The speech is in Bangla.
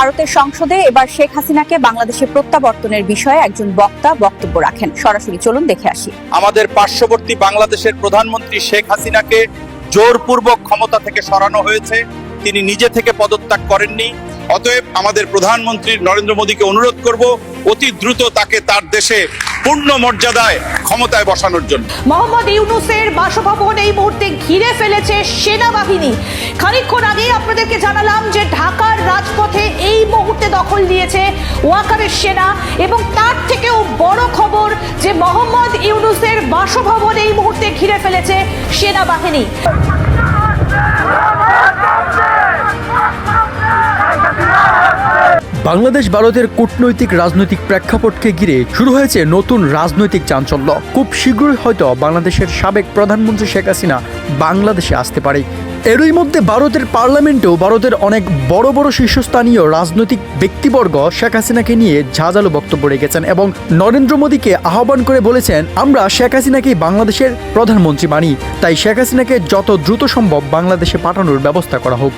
ভারতের সংসদে এবার শেখ হাসিনাকে বাংলাদেশে প্রত্যাবর্তনের বিষয়ে একজন বক্তা বক্তব্য রাখেন। সরাসরি চলুন দেখে আসি। আমাদের পার্শ্ববর্তী বাংলাদেশের প্রধানমন্ত্রী শেখ হাসিনাকে জোরপূর্বক ক্ষমতা থেকে সরানো হয়েছে। তিনি নিজে থেকে পদত্যাগ করেননি। অতএব আমাদের প্রধানমন্ত্রী নরেন্দ্র মোদীকে অনুরোধ করব অতি দ্রুত তাকে তার দেশে পূর্ণ মর্যাদায় ক্ষমতায় বসানোর জন্য। মোহাম্মদ ইউনুসের বাসভবন এই মুহূর্তে ঘিরে ফেলেছে সেনাবাহিনী। খানিকক্ষণ আগে আপনাদেরকে জানালাম যে ঢাকার রাজপথে দখল দিয়েছে ওয়াকারের সেনা এবং তার থেকেও বড় খবর যে মোহাম্মদ ইউনুসের বাসভবন এই মুহূর্তে ঘিরে ফেলেছে সেনাবাহিনী। বাংলাদেশ ভারতের কূটনৈতিক রাজনৈতিক প্রেক্ষাপটকে ঘিরে শুরু হয়েছে নতুন রাজনৈতিক চাঞ্চল্য। খুব শীঘ্রই হয়তো বাংলাদেশের সাবেক প্রধানমন্ত্রী শেখ হাসিনা বাংলাদেশে আসতে পারে। এরই মধ্যে ভারতের পার্লামেন্টেও ভারতের অনেক বড় বড় শীর্ষস্থানীয় রাজনৈতিক ব্যক্তিবর্গ শেখ হাসিনাকে নিয়ে ঝাঁঝালো বক্তব্য রেখেছেন এবং নরেন্দ্র মোদীকে আহ্বান করে বলেছেন, আমরা শেখ হাসিনাকেই বাংলাদেশের প্রধানমন্ত্রী মানি। তাই শেখ হাসিনাকে যত দ্রুত সম্ভব বাংলাদেশে পাঠানোর ব্যবস্থা করা হোক।